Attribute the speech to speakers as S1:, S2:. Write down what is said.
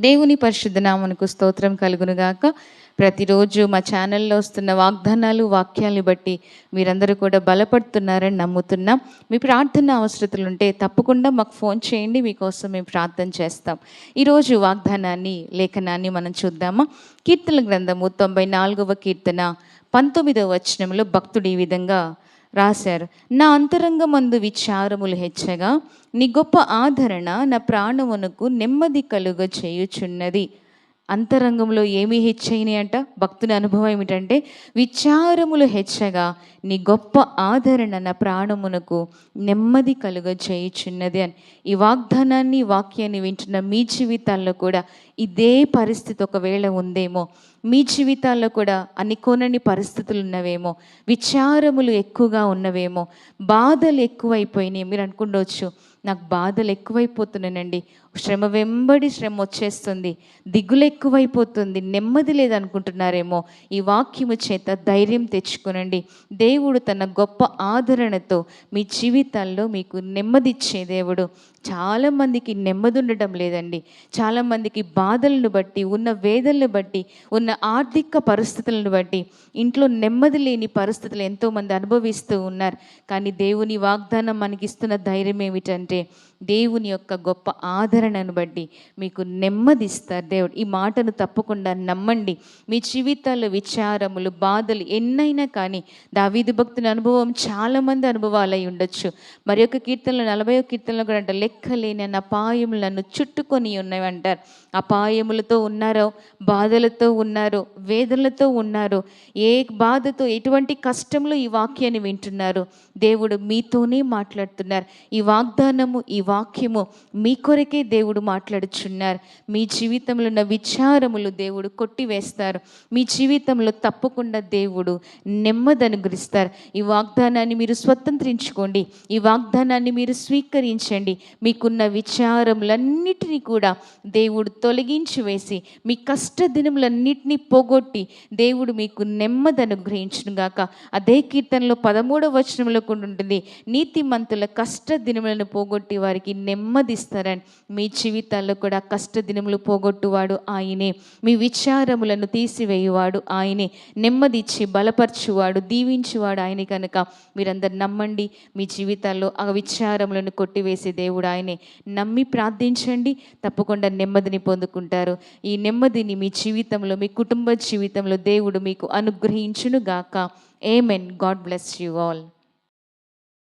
S1: దేవుని పరిశుద్ధనామనకు స్తోత్రం కలుగునుగాక. ప్రతిరోజు మా ఛానల్లో వస్తున్న వాగ్దానాలు వాక్యాలను బట్టి మీరందరూ కూడా బలపడుతున్నారని నమ్ముతున్నాం. మీ ప్రార్థన అవసరతలు ఉంటే తప్పకుండా మాకు ఫోన్ చేయండి మీకోసం మేము ప్రార్థన చేస్తాం. ఈరోజు వాగ్దానాన్ని లేఖనాన్ని మనం చూద్దామా? కీర్తన గ్రంథము తొంభై నాలుగవ కీర్తన పంతొమ్మిదవ వచనంలో భక్తుడు ఈ విధంగా రాశారు. నా అంతరంగమందు విచారములు హెచ్చగా నీ గొప్ప ఆదరణ నా ప్రాణమునకు నెమ్మది కలుగ చేయుచున్నది. అంతరంగంలో ఏమి హెచ్చయినాయి అంట? భక్తుని అనుభవం ఏమిటంటే విచారములు హెచ్చగా నీ గొప్ప ఆదరణ నా ప్రాణమునకు నెమ్మది కలుగ చేయుచున్నది అని. ఈ వాగ్దానాన్ని వాక్యాన్ని వింటున్న మీ జీవితాల్లో కూడా ఇదే పరిస్థితి ఒకవేళ ఉందేమో. మీ జీవితాల్లో కూడా అనుకోనని పరిస్థితులు ఉన్నవేమో విచారములు ఎక్కువగా ఉన్నవేమో బాధలు ఎక్కువైపోయినాయి. మీరు అనుకుండవచ్చు నాకు బాధలు ఎక్కువైపోతున్నానండి. శ్రమ వెంబడి శ్రమ వచ్చేస్తుంది దిగులు ఎక్కువైపోతుంది నెమ్మది లేదనుకుంటున్నారేమో ఈ వాక్యము చేత ధైర్యం తెచ్చుకునండి. దేవుడు తన గొప్ప ఆదరణతో మీ జీవితాల్లో మీకు నెమ్మదిచ్చే దేవుడు. చాలామందికి నెమ్మది ఉండడం లేదండి. చాలామందికి బాధలను బట్టి ఉన్న వేదలను బట్టి ఉన్న ఆర్థిక పరిస్థితులను బట్టి ఇంట్లో నెమ్మది లేని పరిస్థితులు ఎంతోమంది అనుభవిస్తూ ఉన్నారు. కానీ దేవుని వాగ్దానం మనకి ఇస్తున్న ధైర్యం ఏమిటంటే దేవుని యొక్క గొప్ప ఆదరణను బట్టి మీకు నెమ్మదిస్తారు దేవుడు. ఈ మాటను తప్పకుండా నమ్మండి. మీ జీవితాల్లో విచారములు బాధలు ఎన్నైనా కానీ దావీది భక్తుని అనుభవం చాలామంది అనుభవాలు అయి ఉండొచ్చు. మరి యొక్క కీర్తనలు నలభై కీర్తనలు కూడా అంటారు లెక్కలేని అన్న అపాయములు నన్ను చుట్టుకొని ఉన్నవి అంటారు అపాయములతో ఉన్నారో బాధలతో ఉన్న వేదనలతో ఉన్నారు ఏ బాధతో ఎటువంటి కష్టంలో ఈ వాక్యాన్ని వింటున్నారు? దేవుడు మీతోనే మాట్లాడుతున్నారు. ఈ వాగ్దానము ఈ వాక్యము మీ కొరకే దేవుడు మాట్లాడుచున్నారు. మీ జీవితంలో ఉన్న విచారములు దేవుడు కొట్టివేస్తారు. మీ జీవితంలో తప్పకుండా దేవుడు నెమ్మది అనుగ్రహిస్తారు ఈ వాగ్దానాన్ని మీరు స్వతంత్రించుకోండి. ఈ వాగ్దానాన్ని మీరు స్వీకరించండి. మీకున్న విచారములన్నిటినీ కూడా దేవుడు తొలగించి వేసి మీ కష్ట దినములన్నిటిని పోగొట్టి దేవుడు మీకు నెమ్మది అనుగ్రహించునుగాక. అదే కీర్తనలో పదమూడవ వచనంలో కూడా ఉంటుంది నీతిమంతుల కష్ట దినములను పోగొట్టి వారికి నెమ్మదిస్తారని. మీ జీవితాల్లో కూడా కష్ట దినములు పోగొట్టువాడు ఆయనే. మీ విచారములను తీసివేయువాడు ఆయనే. నెమ్మదిచ్చి బలపరచువాడు దీవించువాడు ఆయనే కనుక. మీరందరు నమ్మండి మీ జీవితాల్లో ఆ విచారములను కొట్టివేసే దేవుడు ఆయనే. నమ్మి ప్రార్థించండి తప్పకుండా నెమ్మదిని పొందుకుంటారు. ఈ నెమ్మదిని మీ జీవితంలో మీ కుటుంబ జీవితంలో దేవుడు మీకు అనుగ్రహించును గాక amen God bless you all